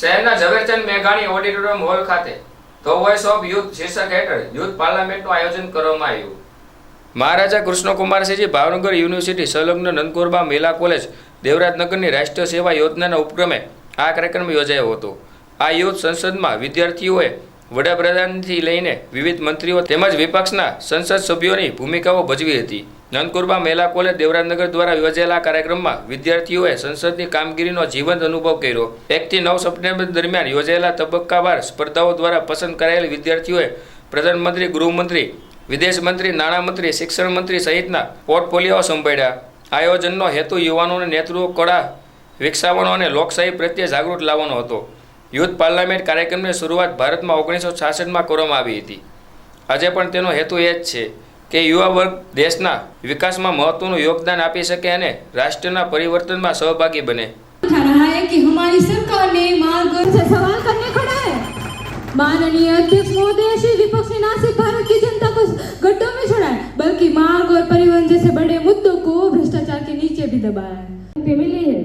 શહેરના ઝવેરચંદ મેઘાણી auditorium hall ખાતે ધ વોઇસ ઓફ યુથ શીર્ષક હેઠળ યુથ પાર્લામેન્ટનું આયોજન કરવામાં આવ્યું. મહારાજા કૃષ્ણકુમારસિંહજી ભાવનગર યુનિવર્સિટી સંલગ્ન નંદકોરબા મહિલા કોલેજ દેવરાજનગરની રાષ્ટ્રીય સેવા યોજનાના ઉપક્રમે આ કાર્યક્રમ યોજાયો હતો. આ યુથ સંસદમાં વિદ્યાર્થીઓએ વડાપ્રધાનથી લઈને વિવિધ મંત્રીઓ તેમજ વિપક્ષના સંસદ સભ્યોની ભૂમિકાઓ ભજવી હતી. નંદકુરબા મહિલા કોલેજ દેવરાજનગર દ્વારા યોજાયેલા કાર્યક્રમમાં વિદ્યાર્થીઓએ સંસદની કામગીરીનો જીવંત અનુભવ કર્યો. એકથી નવ સપ્ટેમ્બર દરમિયાન યોજાયેલા તબક્કાવાર સ્પર્ધાઓ દ્વારા પસંદ કરાયેલ વિદ્યાર્થીઓએ પ્રધાનમંત્રી, ગૃહમંત્રી વિદેશ મંત્રી નાણામંત્રી શિક્ષણ મંત્રી સહિતના પોર્ટફોલિયો સંભાળ્યા. આયોજનનો હેતુ યુવાનોને નેતૃત્વ, કળા વિકસાવવાનો અને લોકશાહી પ્રત્યે જાગૃત લાવવાનો હતો. યુથ પાર્લામેન્ટ કાર્યક્રમની શરૂઆત ભારતમાં ઓગણીસો છાસઠમાં કરવામાં આવી હતી. આજે પણ તેનો હેતુ એ જ છે. કે યુવા વર્ગ દેશના વિકાસમાં મહત્વનું યોગદાન આપી શકે અને રાષ્ટ્રના પરિવર્તનમાં સહભાગી બને उठा रहा है कि हमारी सरकार ने मार्ग से सवाल करने खड़ा है माननीय अध्यक्ष महोदय श्री विपक्ष ने ना सिर्फ भारत की जनता को गड्ढों में छोड़ा है बल्कि मार्ग और परिवहन जैसे बड़े मुद्दों को भ्रष्टाचार के नीचे भी दबाया है पे मिली है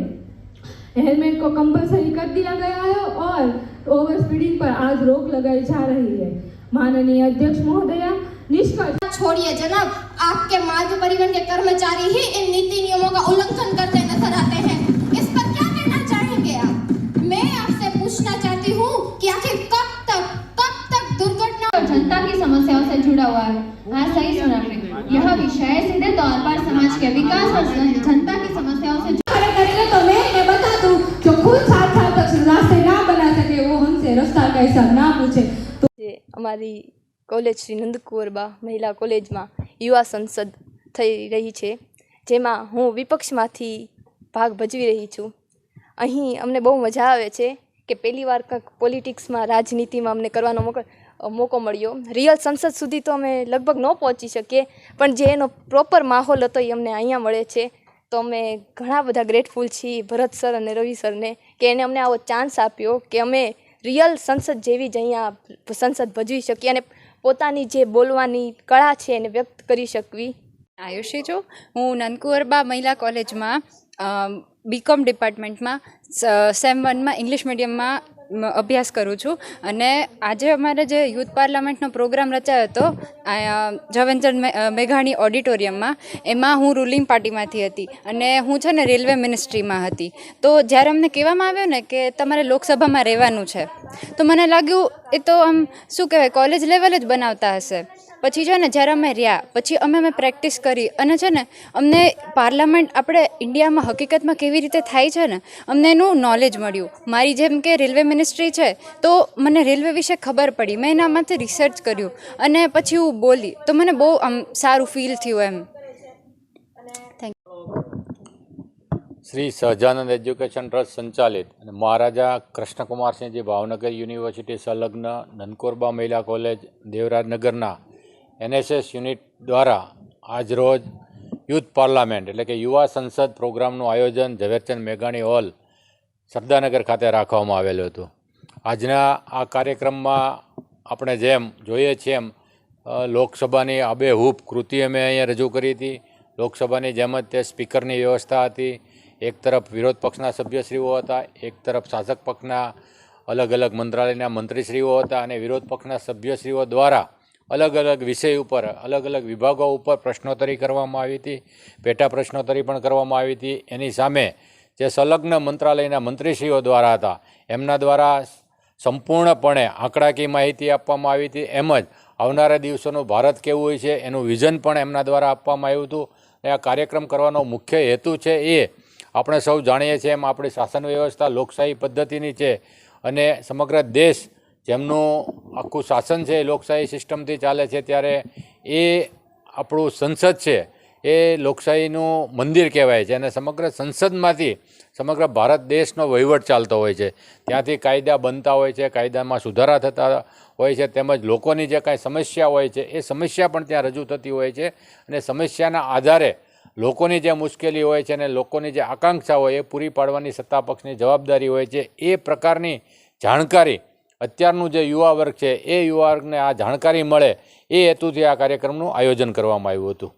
हेलमेट को कंपलसरी कर दिया गया है और ओवर स्पीडिंग पर आज रोक लगाई जा रही है माननीय अध्यक्ष महोदया छोड़िए जनाब। आपके मार्ग परिवहन के कर्मचारी ही इन नीति नियमों का उल्लंघन करते नज़र आते हैं। इस पर क्या कहना चाहेंगे आप? मैं आपसे पूछना चाहती हूँ कि आखिर कब तक कब तक दुर्घटना और जनता की समस्याओं से जुड़ा हुआ है? हाँ सही सुना। यह विषय सीधे तौर पर समाज के विकास और जनता की समस्याओं से तो मैं ये बता दूँ जो खुद सात साल रास्ते ना बना सके वो हमसे रास्ता कैसा ना पूछे। तो हमारी કોલેજ શ્રી નંદકુંવરબા મહિલા કોલેજમાં યુવા સંસદ થઈ રહી છે, જેમાં હું વિપક્ષમાંથી ભાગ ભજવી રહી છું. અહીં અમને બહુ મજા આવે છે કે પહેલી વાર કંઈક પોલિટિક્સમાં, રાજનીતિમાં અમને કરવાનો મોકો મોકો મળ્યો. રિયલ સંસદ સુધી તો અમે લગભગ ન પહોંચી શકીએ, પણ જે એનો પ્રોપર માહોલ હતો એ અમને અહીંયા મળે છે. તો અમે ઘણા બધા ગ્રેટફુલ છીએ ભરત સર અને રવિ સરને કે એને અમને આવો ચાન્સ આપ્યો કે અમે રિયલ સંસદ જેવી જ અહીંયા સંસદ ભજવી શકીએ અને પોતાની જે બોલવાની કળા છે એને વ્યક્ત કરી શકવી? આયુષી છું હું નંદકુવરબા મહિલા કોલેજમાં બીકોમ ડિપાર્ટમેન્ટમાં સેમ વનમાં ઇંગ્લિશ મીડિયમમાં અભ્યાસ કરું છું. અને આજે અમારે જે યુથ પાર્લામેન્ટનો પ્રોગ્રામ રચાયો હતો અ, મેઘાણી ઓડિટોરિયમમાં એમાં હું રૂલિંગ પાર્ટીમાંથી હતી અને હું છે ને રેલવે મિનિસ્ટ્રીમાં હતી. તો જ્યારે અમને કહેવામાં આવ્યું ને કે તમારે લોકસભામાં રહેવાનું છે તો મને લાગ્યું એ તો આમ શું કહેવાય કોલેજ લેવલ જ બનાવતા હશે. પછી છે ને જ્યારે અમે રહ્યા, પછી અમે અમે પ્રેક્ટિસ કરી અને છે ને અમને પાર્લામેન્ટ આપણે ઇન્ડિયામાં હકીકતમાં કેવી રીતે થાય છે ને, અમને એનું નોલેજ મળ્યું. મારી જેમ કે રેલવે મિનિસ્ટ્રી છે, તો મને રેલવે વિશે ખબર પડી. મેં એનામાંથી રિસર્ચ કર્યું અને પછી હું બોલી. તો મને બહુ આમ સારું ફીલ થયું એમ. શ્રી સહજાનંદ એજ્યુકેશન ટ્રસ્ટ સંચાલિત અને મહારાજા કૃષ્ણકુમારસિંહજી ભાવનગર યુનિવર્સિટી સંલગ્ન નનકોરબા મહિલા કોલેજ દેવરાજનગરના એનએસએસ યુનિટ દ્વારા આજરોજ યુથ પાર્લામેન્ટ એટલે કે યુવા સંસદ પ્રોગ્રામનું આયોજન ઝવેરચંદ મેઘાણી હોલ સરદારનગર ખાતે રાખવામાં આવેલું હતું. આજના આ કાર્યક્રમમાં આપણે જેમ જોઈએ છીએ એમ લોકસભાની આબેહૂબ કૃતિ અમે અહીંયા રજૂ કરી હતી. લોકસભાની જેમ જ તે સ્પીકરની વ્યવસ્થા હતી. એક તરફ વિરોધ પક્ષના સભ્યશ્રીઓ હતા, એક તરફ શાસક પક્ષના અલગ અલગ મંત્રાલયના મંત્રીશ્રીઓ હતા અને વિરોધ પક્ષના સભ્યશ્રીઓ દ્વારા અલગ અલગ વિષય ઉપર અલગ અલગ વિભાગો ઉપર પ્રશ્નોત્તરી કરવામાં આવી હતી, પેટા પ્રશ્નોત્તરી પણ કરવામાં આવી હતી. એની સામે જે સંલગ્ન મંત્રાલયના મંત્રીશ્રીઓ દ્વારા હતા, એમના દ્વારા સંપૂર્ણપણે આંકડાકીય માહિતી આપવામાં આવી હતી. એમ જ આવનારા દિવસોનું ભારત કેવું હોય છે એનું વિઝન પણ એમના દ્વારા આપવામાં આવ્યું હતું. અને આ કાર્યક્રમ કરવાનો મુખ્ય હેતુ છે એ આપણે સૌ જાણીએ છીએ એમ આપણી શાસન વ્યવસ્થા લોકશાહી પદ્ધતિની છે અને સમગ્ર દેશ જેમનું આખું શાસન છે, એ લોકશાહી સિસ્ટમથી ચાલે છે, ત્યારે એ આપણું સંસદ છે, એ લોકશાહીનું મંદિર કહેવાય છે અને સમગ્ર સંસદમાંથી સમગ્ર ભારત દેશનો વહીવટ ચાલતો હોય છે. ત્યાંથી કાયદા બનતા હોય છે, કાયદામાં સુધારા થતા હોય છે, તેમજ લોકોની જે કાંઈ સમસ્યા હોય છે, એ સમસ્યા પણ ત્યાં રજૂ થતી હોય છે અને સમસ્યાના આધારે લોકોની જે મુશ્કેલી હોય છે અને લોકોની જે આકાંક્ષા હોય એ પૂરી પાડવાની સત્તા પક્ષની જવાબદારી હોય છે, એ પ્રકારની જાણકારી અત્યારનું જે યુવા વર્ગ છે, એ યુવા વર્ગને આ જાણકારી મળે, એ હેતુથી આ કાર્યક્રમનું આયોજન કરવામાં આવ્યું હતું.